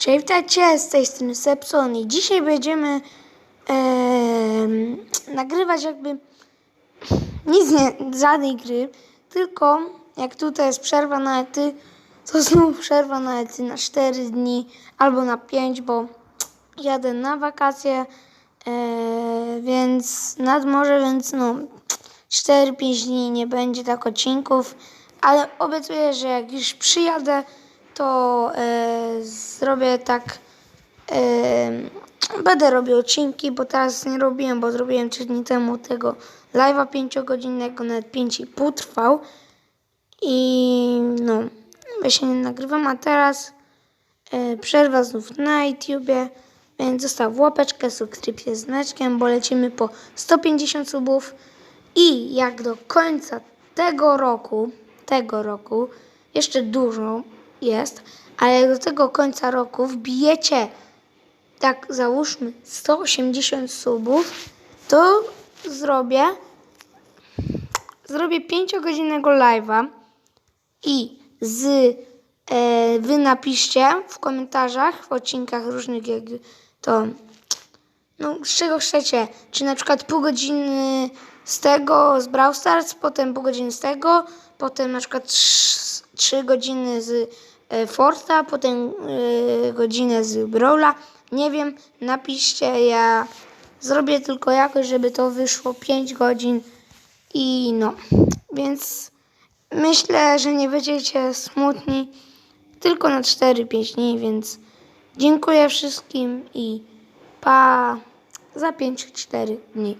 Cześć, witajcie, z tej strony Sepson i dzisiaj będziemy em, nagrywać jakby nic nie, żadnej gry, tylko jak tutaj jest przerwa na ety, to znów przerwa na ety na 4 dni albo na 5, bo jadę na wakacje, e, więc nad morze, więc no 4-5 dni nie będzie tak odcinków, ale obiecuję, że jak już przyjadę, to e, zrobię tak. E, będę robił odcinki, bo teraz nie robiłem, bo zrobiłem 3 dni temu tego live'a 5-godzinnego, nawet 5,5 trwał. I no, się nie nagrywam, a teraz e, przerwa znów na YouTubie, więc zostaw łapeczkę, subskrypcję z znaczkiem, bo lecimy po 150 subów i jak do końca tego roku, tego roku, jeszcze dużo jest, ale do tego końca roku wbijecie, tak załóżmy 180 subów, to zrobię zrobię 5-godzinnego live'a i z e, wy napiszcie w komentarzach, w odcinkach różnych, jak to no, z czego chcecie, czy na przykład pół godziny z tego, z Brawl Stars, potem pół godziny z tego, potem na przykład trz- trzy godziny z Forta, potem e, godzinę z Brawla, nie wiem, napiszcie, ja zrobię tylko jakoś, żeby to wyszło 5 godzin i no, więc myślę, że nie będziecie smutni, tylko na 4-5 dni, więc dziękuję wszystkim i pa za 5-4 dni.